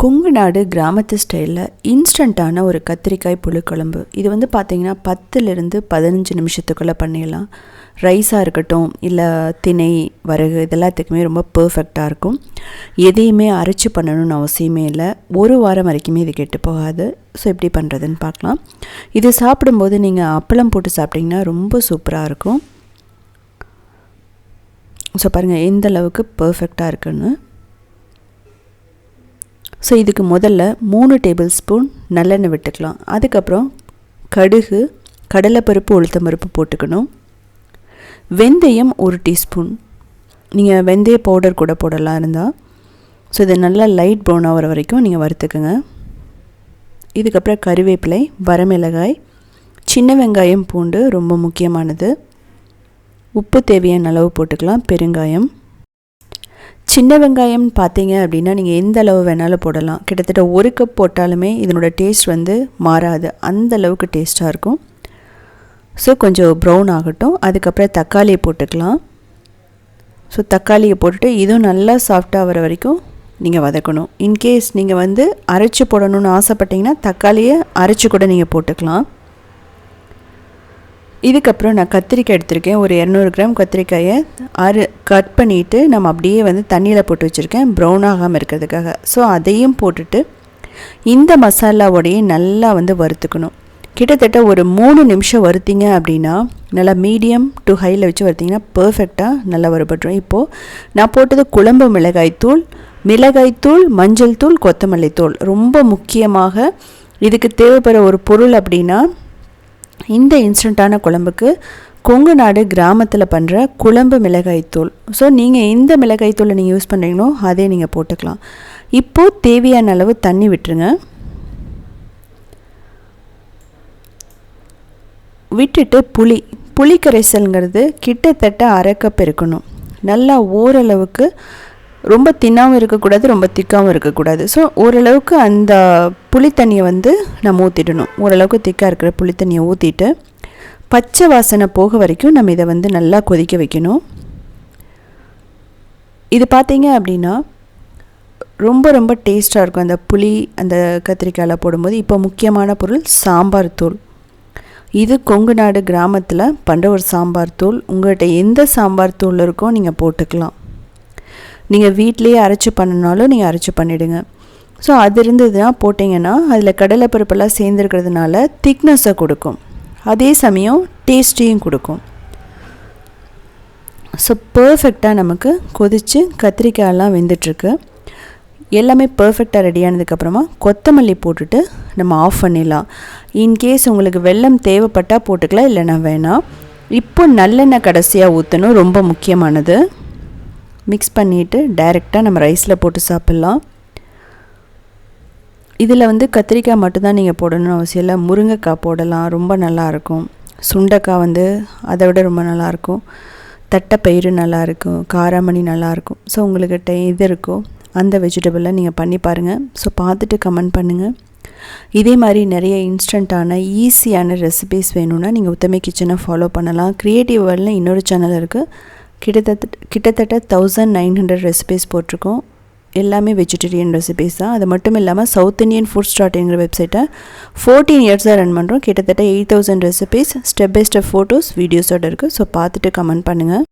கொங்கு நாடு கிராமத்து ஸ்டைலில் இன்ஸ்டண்ட்டான ஒரு கத்திரிக்காய் புளிக்குழம்பு இது வந்து பார்த்திங்கன்னா பத்துலேருந்து பதினஞ்சு நிமிஷத்துக்குள்ளே பண்ணிடலாம். ரைஸாக இருக்கட்டும் இல்லை திணை வரகு இதெல்லாத்துக்குமே ரொம்ப பர்ஃபெக்டாக இருக்கும். எதையுமே அரைச்சி பண்ணணும்னு அவசியமே இல்லை. ஒரு வாரம் வரைக்குமே இது கெட்டு போகாது. ஸோ எப்படி பண்ணுறதுன்னு பார்க்கலாம் இது சாப்பிடும்போது நீங்கள் அப்பளம் போட்டு சாப்பிட்டிங்கன்னா ரொம்ப சூப்பராக இருக்கும். ஸோ பாருங்கள் எந்த அளவுக்கு பர்ஃபெக்டாக இருக்குன்னு. ஸோ இதுக்கு முதல்ல மூணு டேபிள் ஸ்பூன் நல்லெண்ணெய் விட்டுக்கலாம். அதுக்கப்புறம் கடுகு கடலைப்பருப்பு உளுத்தம் பருப்பு போட்டுக்கணும். வெந்தயம் ஒரு டீஸ்பூன் நீங்கள் வெந்தய பவுடர் கூட போடலாம் இருந்தால் ஸோ இது நல்லா லைட் ப்ரௌன் ஆகிற வரைக்கும் நீங்கள் வறுத்துக்குங்க. இதுக்கப்புறம் கருவேப்பிலை வரமிளகாய் சின்ன வெங்காயம் பூண்டு ரொம்ப முக்கியமானது. உப்பு தேவையான அளவு போட்டுக்கலாம். பெருங்காயம். சின்ன வெங்காயம் பார்த்தீங்க அப்படின்னா நீங்கள் எந்த அளவு வேணாலும் போடலாம். கிட்டத்தட்ட ஒரு கப் போட்டாலுமே இதனோட டேஸ்ட் வந்து மாறாது. அந்த அளவுக்கு டேஸ்ட்டாக இருக்கும். ஸோ கொஞ்சம் ப்ரௌன் ஆகட்டும். அதுக்கப்புறம் தக்காளியை போட்டுக்கலாம். ஸோ தக்காளியை போட்டுட்டு இதுவும் நல்லா சாஃப்டாக வர வரைக்கும் நீங்கள் வதக்கணும். இன்கேஸ் நீங்கள் வந்து அரைச்சி போடணும்னு ஆசைப்பட்டீங்கன்னா தக்காளியை அரைச்சி கூட நீங்கள் போட்டுக்கலாம். இதுக்கப்புறம் நான் கத்திரிக்காய் எடுத்திருக்கேன். ஒரு இரநூறு கிராம் கத்திரிக்காயை அரு கட் பண்ணிவிட்டு நம்ம அப்படியே வந்து தண்ணியில் போட்டு வச்சுருக்கேன். ப்ரௌன் ஆகாமல் இருக்கிறதுக்காக. ஸோ அதையும் போட்டுட்டு இந்த மசாலாவோடையே நல்லா வந்து வறுத்துக்கணும். கிட்டத்தட்ட ஒரு மூணு நிமிஷம் வறுத்திங்க அப்படின்னா நல்லா மீடியம் டு ஹையில் வச்சு வறுத்திங்கன்னா பர்ஃபெக்டாக நல்லா வறுபட்டுரும். இப்போது நான் போட்டது குழம்பு மிளகாய்த்தூள் மிளகாய்த்தூள் மஞ்சள் தூள் கொத்தமல்லி தூள். ரொம்ப முக்கியமாக இதுக்கு தேவைப்படுற ஒரு பொருள் அப்படின்னா இந்த இன்ஸ்டண்ட்டான குழம்புக்கு கொங்கு நாடு கிராமத்தில் பண்ணுற குழம்பு மிளகாய்த்தூள் ஸோ நீங்கள் எந்த மிளகாய்த்தூளை நீங்கள் யூஸ் பண்ணுறீங்களோ அதே நீங்கள் போட்டுக்கலாம். இப்போது தேவையான அளவு தண்ணி விட்டுருங்க. விட்டுட்டு புளி. புளி கரைசல்ங்கிறது கிட்டத்தட்ட அரை கப் இருக்கணும். நல்லா ஓரளவுக்கு ரொம்ப தின்னாகவும் இருக்கக்கூடாது ரொம்ப திக்காகவும் இருக்கக்கூடாது. ஸோ ஓரளவுக்கு அந்த புளித்தண்ணியை வந்து நம்ம ஊற்றிடணும் ஓரளவுக்கு திக்காக இருக்கிற புளித்தண்ணியை ஊற்றிட்டு பச்சை வாசனை போக வரைக்கும் நம்ம இதை வந்து நல்லா கொதிக்க வைக்கணும். இது பார்த்தீங்க அப்படின்னா ரொம்ப ரொம்ப டேஸ்ட்டாக இருக்கும் அந்த புளி அந்த கத்திரிக்காயில் போடும்போது. இப்போ முக்கியமான பொருள் சாம்பார் தூள். இது கொங்கு நாடு கிராமத்தில் பண்ணுற ஒரு சாம்பார் தூள். உங்கள்கிட்ட எந்த சாம்பார் தூள் இருக்கோ நீங்கள் போட்டுக்கலாம். நீங்கள் வீட்லேயே அரைச்சி பண்ணனாலும் நீங்கள் அரைச்சி பண்ணிவிடுங்க ஸோ அது இருந்ததுன்னா போட்டிங்கன்னா அதில் கடலைப்பருப்பெல்லாம் சேர்ந்துருக்கிறதுனால திக்னஸை கொடுக்கும். அதே சமயம் டேஸ்டியும் கொடுக்கும். ஸோ பர்ஃபெக்டாக நமக்கு கொதித்து கத்திரிக்காயெல்லாம் வெந்துட்டுருக்கு. எல்லாமே பர்ஃபெக்டாக ரெடியானதுக்கப்புறமா கொத்தமல்லி போட்டுட்டு நம்ம ஆஃப் பண்ணிடலாம். இன்கேஸ் உங்களுக்கு வெள்ளம் தேவைப்பட்டால் போட்டுக்கலாம் இல்லைனா வேணாம். இப்போ நல்லெண்ணெய் கடைசியாக ஊற்றணும் ரொம்ப முக்கியமானது. மிக்ஸ் பண்ணிவிட்டு டைரெக்டாக நம்ம ரைஸில் போட்டு சாப்பிட்லாம். இதில் வந்து கத்திரிக்காய் மட்டும்தான் நீங்கள் போடணும்னு அவசியம் இல்லை. முருங்கைக்காய் போடலாம். ரொம்ப நல்லாயிருக்கும் சுண்டைக்காய் வந்து அதை விட ரொம்ப நல்லாயிருக்கும் தட்டைப்பயிறு நல்லாயிருக்கும் காராமணி நல்லாயிருக்கும் ஸோ உங்கள்கிட்ட எது இருக்கோ அந்த வெஜிடபிளை நீங்கள் பண்ணி பாருங்கள் ஸோ பார்த்துட்டு கமெண்ட் பண்ணுங்கள் இதே மாதிரி நிறைய இன்ஸ்டண்ட்டான ஈஸியான ரெசிபீஸ் வேணும்னா நீங்கள் உத்தமை கிச்சனை ஃபாலோ பண்ணலாம். க்ரியேட்டிவ் வேர்ல்டில் இன்னொரு சேனல் இருக்குது கிட்டத்தட்ட கிட்டத்தட்ட தௌசண்ட் நைன் ஹண்ட்ரட் ரெசிபீஸ் போட்டிருக்கோம். எல்லாமே வெஜிடேரியன் ரெசிபீஸ் தான். அது மட்டும் இல்லாமல் சவுத் இந்தியன் ஃபுட் ஸ்டார்ட்ங்கிற வெப்சைட்டை ஃபோர்டீன் இயர்ஸாக ரன் பண்ணுறோம் கிட்டத்தட்ட eight thousand recipes step by step photos வீடியோஸோடு இருக்குது ஸோ பார்த்துட்டு கமெண்ட் பண்ணுங்கள்